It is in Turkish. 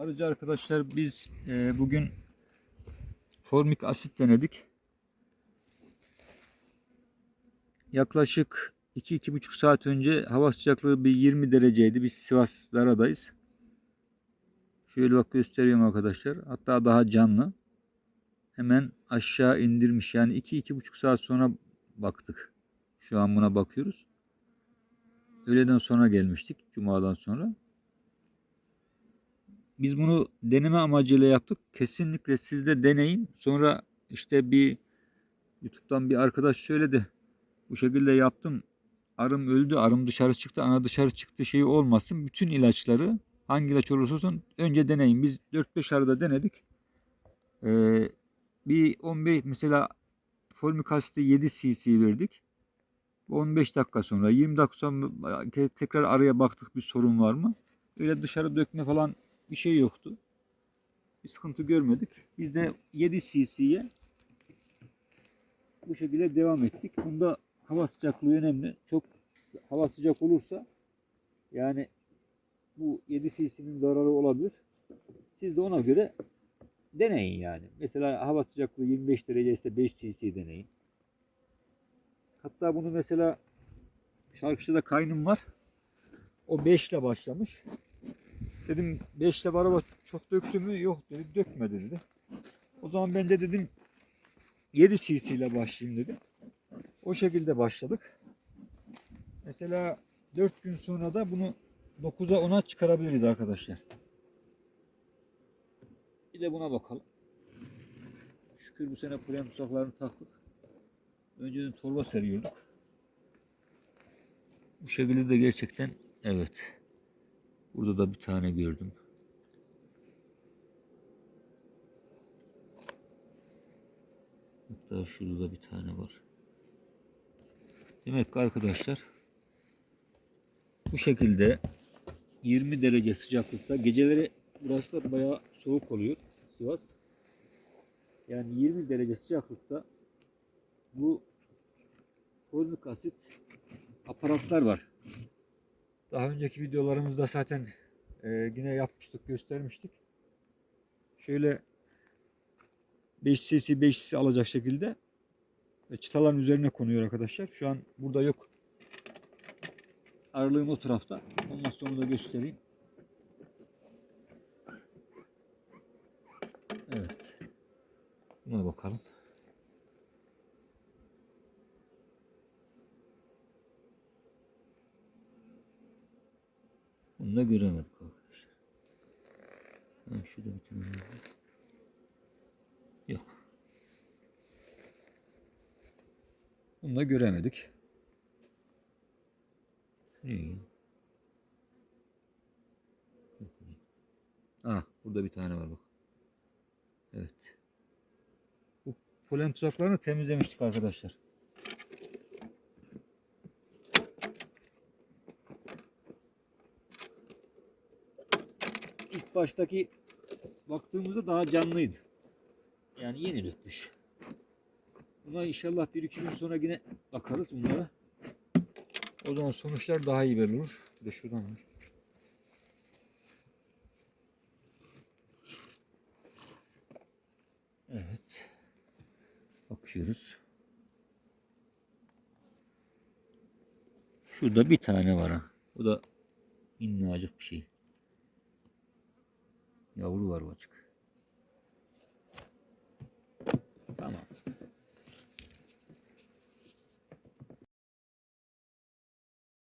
Arıcı arkadaşlar biz e, bugün formik asit denedik. Yaklaşık 2-2,5 saat önce hava sıcaklığı bir 20 dereceydi. Biz Sivas Zara'dayız. Şöyle bak gösteriyorum arkadaşlar. Hatta daha canlı. Hemen aşağı indirmiş. Yani 2-2,5 saat sonra baktık. Şu an buna bakıyoruz. Öğleden sonra gelmiştik. Cuma'dan sonra. Biz bunu deneme amacıyla yaptık. Kesinlikle siz de deneyin. Sonra işte bir YouTube'dan bir arkadaş söyledi. Bu şekilde yaptım. Arım öldü, arım dışarı çıktı, ana dışarı çıktı şeyi olmasın. Bütün ilaçları hangi ilaç olursa olsun önce deneyin. Biz 4-5 arada denedik. Ee, bir 15 mesela formik asiti 7 cc verdik. 15 dakika sonra 20 dakika sonra tekrar araya baktık bir sorun var mı? Öyle dışarı dökme falan bir şey yoktu. Bir sıkıntı görmedik. Biz de 7 cc'ye bu şekilde devam ettik. Bunda hava sıcaklığı önemli. Çok hava sıcak olursa yani bu 7 cc'nin zararı olabilir. Siz de ona göre deneyin yani. Mesela hava sıcaklığı 25 derece ise 5 cc deneyin. Hatta bunu mesela şarkıcıda kaynım var. O 5 ile başlamış. Dedim 5 ile araba çok döktü mü? Yok dedi. Dökmedi dedi. O zaman ben de dedim 7 cc ile başlayayım dedim. O şekilde başladık. Mesela 4 gün sonra da bunu 9'a 10'a çıkarabiliriz arkadaşlar. Bir de buna bakalım. Şükür bu sene krem tuzaklarını taktık. Önceden torba seriyorduk. Bu şekilde de gerçekten evet. Burada da bir tane gördüm. Hatta şurada da bir tane var. Demek ki arkadaşlar bu şekilde 20 derece sıcaklıkta geceleri burası da bayağı soğuk oluyor Sivas. Yani 20 derece sıcaklıkta bu formik asit aparatlar var. Daha önceki videolarımızda zaten e, yine yapmıştık, göstermiştik. Şöyle 5 cc 5 cc alacak şekilde e, çıtaların üzerine konuyor arkadaşlar. Şu an burada yok. Aralığım o tarafta. Ondan sonra da göstereyim. Evet. Buna bakalım. Bunu da göremedik arkadaşlar. Ha, şurada bir tane var. Yok. Bunu da göremedik. İyi. Ah, burada bir tane var bak. Evet. Bu polen tuzaklarını temizlemiştik arkadaşlar. İlk baştaki baktığımızda daha canlıydı. Yani yeni dökmüş. Buna inşallah bir iki gün sonra yine bakarız bunlara. O zaman sonuçlar daha iyi belli olur. Bir de şuradan var. Evet. Bakıyoruz. Şurada bir tane var ha. Bu da minnacık bir şey. Yavru var bu açık.